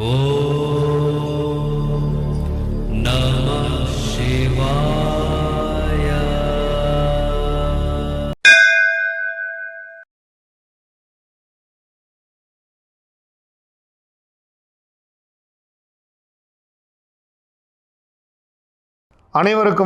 அனைவருக்கும்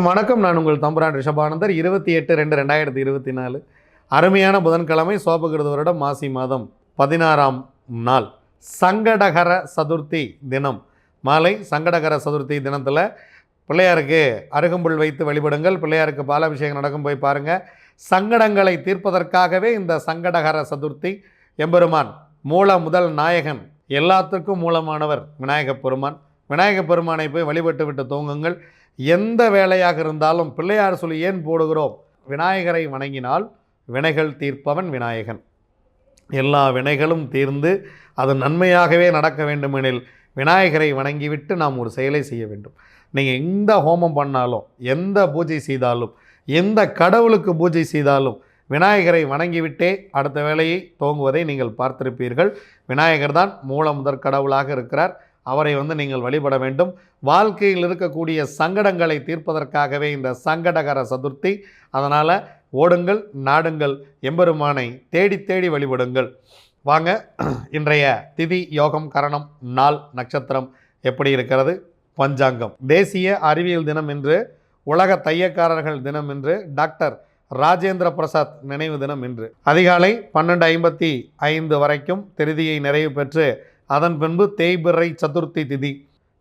வணக்கம். நான் உங்கள் தம்புரான் ரிஷபானந்தர். இருபத்தி எட்டு ரெண்டு ரெண்டாயிரத்தி இருபத்தி நாலு. அருமையான புதன்கிழமை சோபகிருத வருடம் மாசி மாதம் பதினாறாம் நாள். சங்கடகர சதுர்த்தி தினம். மாலை சங்கடகர சதுர்த்தி தினத்தில் பிள்ளையாருக்கு அருகம்புல் வைத்து வழிபடுங்கள். பிள்ளையாருக்கு பாலாபிஷேகம் நடக்கும் போய் பாருங்கள் சங்கடங்களை தீர்ப்பதற்காகவே இந்த சங்கடகர சதுர்த்தி. எம்பெருமான் மூல முதல் நாயகன் எல்லாத்துக்கும் மூலமானவர் விநாயகப் பெருமான். விநாயகப் பெருமானை போய் வழிபட்டு விட்டு தூங்குங்கள். எந்த வேலையாக இருந்தாலும் பிள்ளையார் சொல்லி ஏன் போடுகிறோம்? விநாயகரை வணங்கினால் வினைகள் தீர்ப்பவன் விநாயகன். எல்லா வினைகளும் தீர்ந்து அது நன்மையாகவே நடக்க வேண்டுமெனில் விநாயகரை வணங்கிவிட்டு நாம் ஒரு செயலை செய்ய வேண்டும். நீங்கள் எந்த ஹோமம் பண்ணாலும் எந்த பூஜை செய்தாலும் எந்த கடவுளுக்கு பூஜை செய்தாலும் விநாயகரை வணங்கிவிட்டே அடுத்த வேலையை துவங்குவதை நீங்கள் பார்த்திருப்பீர்கள். விநாயகர் தான் மூல முதற் கடவுளாக இருக்கிறார். அவரை வந்து நீங்கள் வழிபட வேண்டும். வாழ்க்கையில் இருக்கக்கூடிய சங்கடங்களை தீர்ப்பதற்காகவே இந்த சங்கடகர சதுர்த்தி. அதனால் ஓடுங்கள் நாடுங்கள் எம்பெருமானை தேடி தேடி வழிபடுங்கள். வாங்க இன்றைய திதி யோகம் கரணம் நாள் நட்சத்திரம் எப்படி இருக்கிறது? பஞ்சாங்கம். தேசிய அறிவியல் தினம் என்று உலக தையக்காரர்கள் தினம் என்று டாக்டர் ராஜேந்திர பிரசாத் நினைவு தினம் இன்று. அதிகாலை பன்னெண்டு ஐம்பத்தி ஐந்து வரைக்கும் திருதியை நிறைவு பெற்று அதன் பின்பு தேய்பிறை சதுர்த்தி திதி.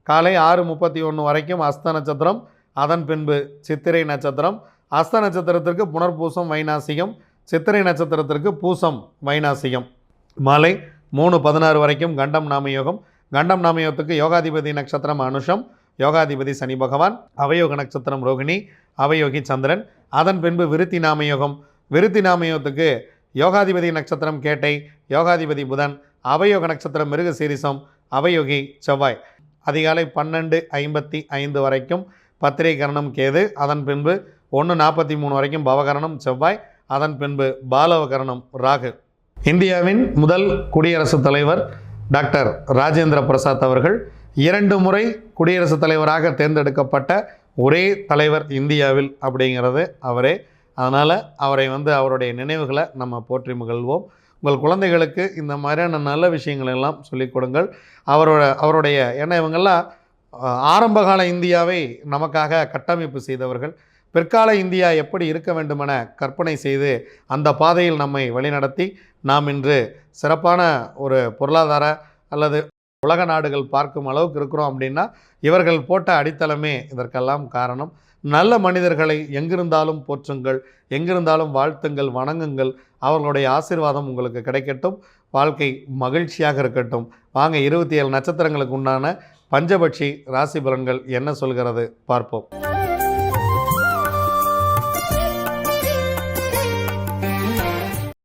காலை ஆறு முப்பத்தி ஒன்று வரைக்கும் அஸ்த நட்சத்திரம் அதன் பின்பு சித்திரை நட்சத்திரம் அஸ்த நட்சத்திரத்திற்கு புனர்பூசம் வைநாசிகம் சித்திரை நட்சத்திரத்திற்கு பூசம் வைநாசிகம் மாலை மூணு பதினாறு வரைக்கும் கண்டம் நாமயோகம். கண்டம் நாமயோகத்துக்கு யோகாதிபதி நட்சத்திரம் அனுஷம். யோகாதிபதி சனி பகவான். அவயோக நட்சத்திரம் ரோகிணி. அவயோகி சந்திரன். அதன் பின்பு விருத்தி நாமயோகம். விருத்தி நாமயோகத்துக்கு யோகாதிபதி நட்சத்திரம் கேட்டை யோகாதிபதி புதன். அவயோக நட்சத்திரம் மிருக சீரிசம் அவயோகி செவ்வாய். அதிகாலை பன்னெண்டு ஐம்பத்தி ஐந்து வரைக்கும் பத்திரை கரணம் கேது. அதன் பின்பு ஒன்று நாற்பத்தி மூணு வரைக்கும் பவகரணம் செவ்வாய் அதன் பின்பு பாலவகரணம் ராகு. இந்தியாவின் முதல் குடியரசுத் தலைவர் டாக்டர் ராஜேந்திர பிரசாத் அவர்கள் இரண்டு முறை குடியரசுத் தலைவராக தேர்ந்தெடுக்கப்பட்ட ஒரே தலைவர் இந்தியாவில் அப்படிங்கிறது அவரே. அதனால் அவரை வந்து அவருடைய நினைவுகளை நம்ம போற்றி மகிழ்வோம். உங்கள் குழந்தைகளுக்கு இந்த மாதிரியான நல்ல விஷயங்கள் எல்லாம் சொல்லிக் கொடுங்கள். அவரோட அவருடைய ஏன்னா இவங்கெல்லாம் ஆரம்பகால இந்தியாவை நமக்காக கட்டமைப்பு செய்தவர்கள். பிற்கால இந்தியா எப்படி இருக்க வேண்டுமென கற்பனை செய்து அந்த பாதையில் நம்மை வழிநடத்தி நாம் இன்று சிறப்பான ஒரு பொருளாதார அல்லது உலக நாடுகள் பார்க்கும் அளவுக்கு இருக்கிறோம் அப்படின்னா இவர்கள் போட்ட அடித்தளமே இதற்கெல்லாம் காரணம். நல்ல மனிதர்களை எங்கிருந்தாலும் போற்றுங்கள் எங்கிருந்தாலும் வாழ்த்துங்கள் வணங்குங்கள். அவர்களுடைய ஆசீர்வாதம் உங்களுக்கு கிடைக்கட்டும். வாழ்க்கை மகிழ்ச்சியாக இருக்கட்டும். வாங்க இருபத்தி ஏழு நட்சத்திரங்களுக்கு உண்டான பஞ்சபட்சி ராசி பலன்கள் என்ன சொல்கிறது பார்ப்போம்.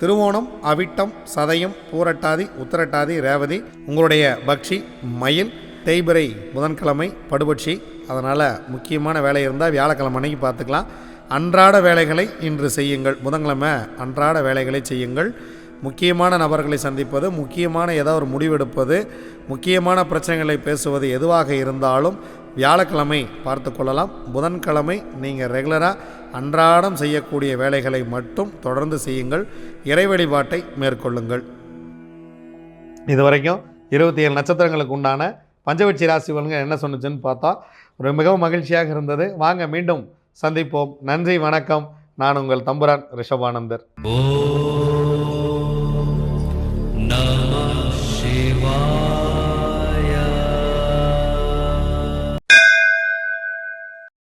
திருவோணம் அவிட்டம் சதயம் பூரட்டாதி உத்தரட்டாதி ரேவதி உங்களுடைய பக்ஷி மயில் தேய்பிரை புதன்கிழமை படுபட்சி. அதனால் முக்கியமான வேலை இருந்தால் வியாழக்கிழமை அன்னைக்கு பார்த்துக்கலாம். அன்றாட வேலைகளை இன்று செய்யுங்கள். புதன்கிழமை அன்றாட வேலைகளை செய்யுங்கள். முக்கியமான நபர்களை சந்திப்பது முக்கியமான ஏதோ ஒரு முடிவெடுப்பது முக்கியமான பிரச்சனைகளை பேசுவது எதுவாக இருந்தாலும் வியாழக்கிழமை பார்த்து கொள்ளலாம். புதன்கிழமை நீங்கள் ரெகுலராக அன்றாடம் செய்யக்கூடிய வேலைகளை மட்டும் தொடர்ந்து செய்யுங்கள். இறை வழிபாட்டை மேற்கொள்ளுங்கள். இது வரைக்கும் இருபத்தி ஏழு நட்சத்திரங்களுக்கு உண்டான பஞ்சவட்சி ராசி பலன்கள் என்ன சொன்னுச்சுன்னு பார்த்தா ஒரு மிகவும் மகிழ்ச்சியாக இருந்தது. வாங்க மீண்டும் சந்திப்போம். நன்றி வணக்கம். நான் உங்கள் தம்புரான் ரிஷபானந்தர். ஓ